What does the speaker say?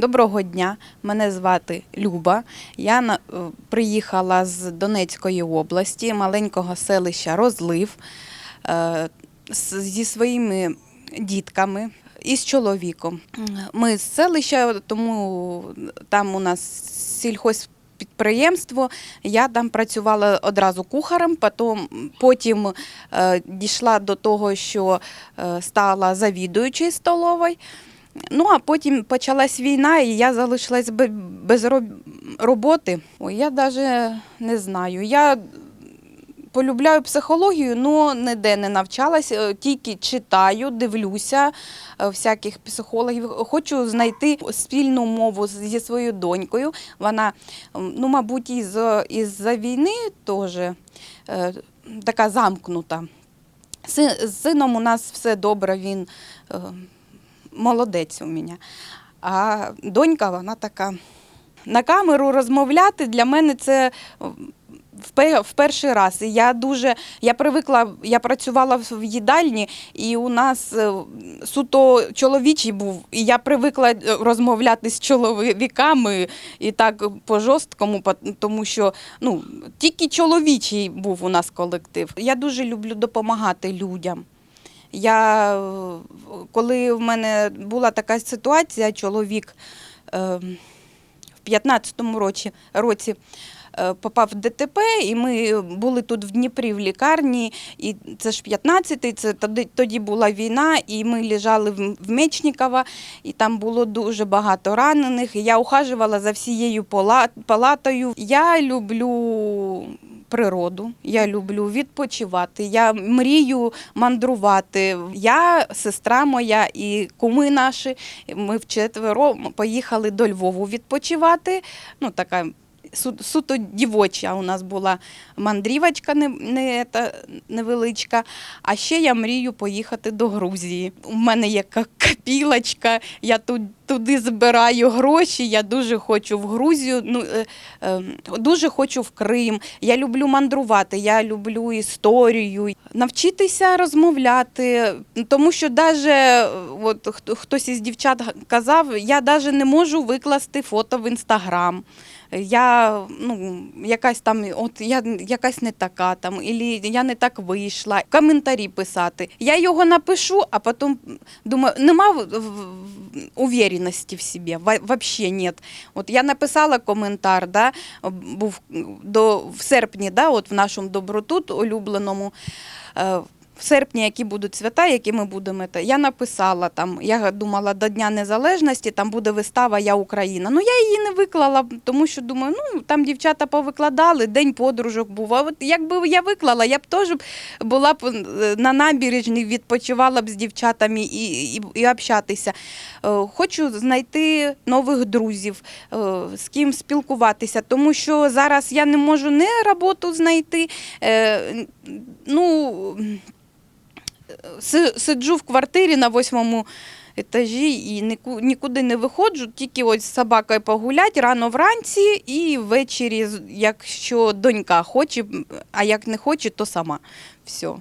Доброго дня, мене звати Люба. Я е, приїхала з Донецької області, маленького селища Розлив е, зі своїми дітками і з чоловіком. Ми з селища, тому там у нас сільхозпідприємство. Я там працювала одразу кухарем, потім, потім е, дійшла до того, що е, стала завідуючою столовою. Ну, а потім почалась війна, і я залишилась без роботи. Ой, я навіть не знаю. Я полюбляю психологію, але ніде не навчалась, е, тільки читаю, дивлюся е, всяких психологів. Хочу знайти спільну мову зі своєю донькою. Вона, ну, мабуть, із, із-за війни теж е, така замкнута. З сином у нас все добре, він молодець у мене. А донька, вона така. На камеру розмовляти для мене це е, в перший раз. Я дуже я привикла, я працювала в в їдальні, і у нас е, суто чоловічий був. І я привикла е, розмовляти з чоловіками і так по жорсткому, тому що ну, тільки чоловічий був у нас колектив. Я дуже люблю допомагати людям. Я, коли в мене була така ситуація, чоловік е, в 15-му році, році е, попав в ДТП, і ми були тут в Дніпрі в лікарні, і це ж 15-й, це тоді, тоді була війна, і ми лежали в, Мечникова, і там було дуже багато ранених. І я ухажувала за всією палатою. Я люблю природу, я люблю відпочивати, я мрію мандрувати. Я, сестра моя і куми наші, ми вчетверо поїхали до Львову відпочивати. Ну, така суто дівоча у нас була мандрівочка не, не, та, невеличка. А ще я мрію поїхати до Грузії. У мене є ка- копілочка, я тут, туди збираю гроші. Я дуже хочу в Грузію, ну, е, е, дуже хочу в Крим. Я люблю мандрувати, я люблю історію. Навчитися розмовляти, тому що даже, от, хтось із дівчат казав, я навіть не можу викласти фото в інстаграм. Я ну, якась там, от я якась не така там, ілі я не так вийшла. Коментарі писати. Я його напишу, а потім думаю, нема в- уверенності в себе. вообще нет. От я написала коментар, да, був до в серпні, да, от в нашому доброту улюбленому. В серпні, які будуть свята, які ми будемо. Я написала там, я думала, до Дня Незалежності там буде вистава Я Україна. Ну я її не виклала, тому що думаю, ну там дівчата повикладали, день подружок був. А от якби я виклала, я б теж була б е, на набережній, відпочивала б з дівчатами і, і, і общатися. Е, Хочу знайти нових друзів, е, з ким спілкуватися, тому що зараз я не можу не роботу знайти. Ну, сиджу в квартирі на восьмому етажі і нікуди не виходжу, тільки ось з собакою погулять рано вранці і ввечері, якщо донька хоче, а як не хоче, то сама. Все.